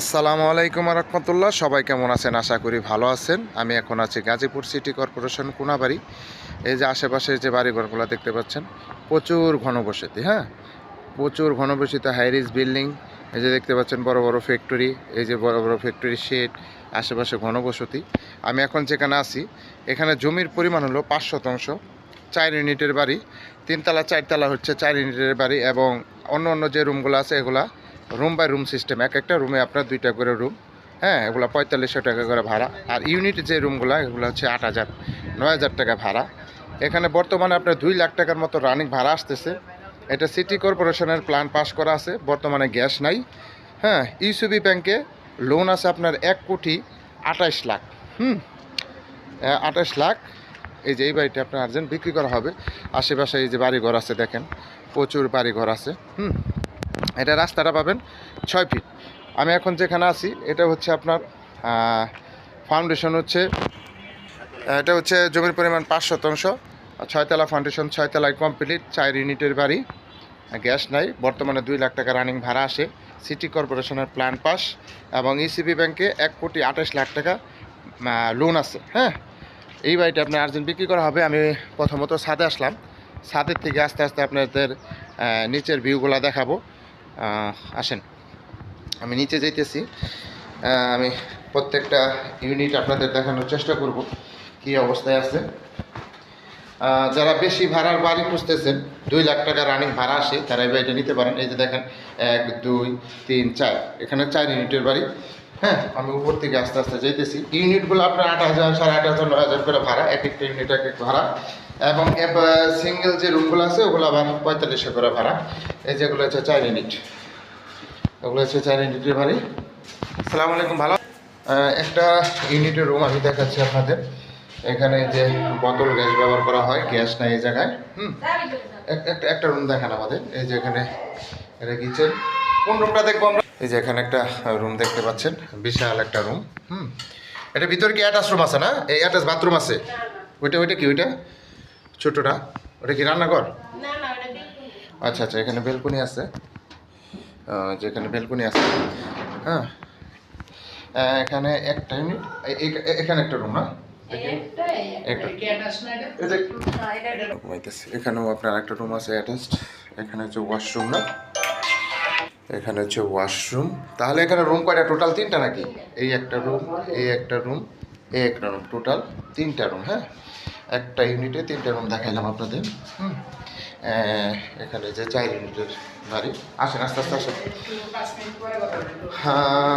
আসসালামু আলাইকুম রহমতুল্লাহ সবাই কেমন আছেন? আশা করি ভালো আছেন। আমি এখন আছি গাজীপুর সিটি কর্পোরেশন কোনাবাড়ি। এই যে আশেপাশে যে বাড়িঘরগুলো দেখতে পাচ্ছেন, প্রচুর ঘনবসতি হ্যাঁ? প্রচুর ঘনবসতি হাইরিজ বিল্ডিং এই যে দেখতে পাচ্ছেন বড় বড় ফ্যাক্টরি এই যে বড় বড় ফ্যাক্টরি শেড আশেপাশে ঘনবসতি। আমি এখন যেখানে আছি, এখানে জমির পরিমাণ হলো পাঁচ শতাংশ। চার ইউনিটের বাড়ি, তিনতলা, চারতলা হচ্ছে চার ইউনিটের বাড়ি এবং অন্য অন্য যে রুমগুলো আছে, এগুলা রুম বাই রুম সিস্টেম এক একটা রুমে আপনার দুইটা করে রুম হ্যাঁ এগুলো পঁয়তাল্লিশশো টাকা করে ভাড়া। আর ইউনিট যে রুমগুলো এগুলো হচ্ছে আট হাজার, নয় হাজার টাকা ভাড়া। এখানে বর্তমানে আপনার দুই লাখ টাকার মতো রানিং ভাড়া আসতেছে। এটা সিটি কর্পোরেশনের প্ল্যান পাস করা আছে, বর্তমানে গ্যাস নাই। হ্যাঁ ইউসিবি ব্যাংকে লোন আছে আপনার এক কোটি আঠাইশ লাখ, হুম আঠাশ লাখ। এই যে এই বাড়িটা আপনার আর্জেন্ট বিক্রি করা হবে। আশেপাশে এই যে বাড়িঘর আছে দেখেন, প্রচুর বাড়িঘর আছে, হুম। এটা রাস্তাটা পাবেন ছয় ফিট। আমি এখন যেখানে আছি, এটা হচ্ছে আপনার ফাউন্ডেশন হচ্ছে এটা হচ্ছে জমির পরিমাণ পাঁচ শতাংশ। ছয়তলা ফাউন্ডেশন ছয়তলায় কমপ্লিট চার ইউনিটের বাড়ি গ্যাস নাই। বর্তমানে দুই লাখ টাকা রানিং ভাড়া আসে। সিটি কর্পোরেশনের প্ল্যান পাস। এবং ইসিবি ব্যাংকে এক কোটি আঠাশ লাখ টাকা লোন আছে। হ্যাঁ? এই বাড়িটা আপনার আর্জেন্ট বিক্রি করা হবে। আমি প্রথমত ছাদে আসলাম। ছাদের থেকে আস্তে আস্তে আপনাদের নিচের ভিউগুলো দেখাবো। আসেন। আমি নিচে যাইতেছি। আমি প্রত্যেকটা ইউনিট আপনাদের দেখানোর চেষ্টা করব কি অবস্থায় আছে। যারা বেশি ভাড়ার বাড়ি খুঁজতেছেন, দুই লাখ টাকা রানিং ভাড়া আসে, তারা এই বাড়িটা নিতে পারেন। এই যে দেখেন, এক, দুই, তিন, চার। এখানে চার ইউনিটের বাড়ি। হ্যাঁ আমি উপর থেকে আস্তে আস্তে যাইতেছি। ইউনিটগুলো আপনার আট হাজার, সাড়ে আট হাজার, নয় হাজার করে ভাড়া, এক একটা ইউনিট, এক এক ভাড়া। এবং সিঙ্গেল যে রুমগুলো আছে, ওগুলো আবার পঁয়তাল্লিশশো করে ভাড়া। এই যেগুলো হচ্ছে চার ইউনিট। ওগুলো হচ্ছে চার ইউনিটের বাড়ি আসসালামু আলাইকুম, ভালো? একটা ইউনিটের রুম আমি দেখাচ্ছি আপনাদের। এখানে যে বোতল, গ্যাস ব্যবহার করা হয়, গ্যাস নাই এই জায়গায়, হুম? এক- একটা একটা রুম দেখান আমাদের। এই যে এখানে এটা কিচেন কোন রুমটা দেখব আমরা? এই যে এখানে একটা রুম দেখতে পাচ্ছেন, বিশাল একটা রুম হুম? এটা ভিতরে কি অ্যাটাচ রুম আছে না? এই অ্যাটাচ বাথরুম আছে। ওইটা ওইটা কি, ওইটা? ছোটোটা? ওটা কি রান্নাঘর? আচ্ছা আচ্ছা এখানে বেলকনি আছে। যেখানে বেলকনি আছে। হ্যাঁ। এখানে একটা ইউনিট এখানে একটা রুম না? এখানেও আপনার একটা রুম আছে এখানে হচ্ছে ওয়াশরুম না? এখানে হচ্ছে ওয়াশরুম তাহলে এখানে রুম টোটাল তিনটা নাকি? এই একটা রুম এই একটা রুম এই একটা রুম টোটাল তিনটা রুম হ্যাঁ? একটা ইউনিটে তিনটা রুম দেখাইলাম আপনাদের। হুম। এখানে যে চার ইউনিটের বাড়ি আসেন আস্তে আস্তে আসেন। হ্যাঁ।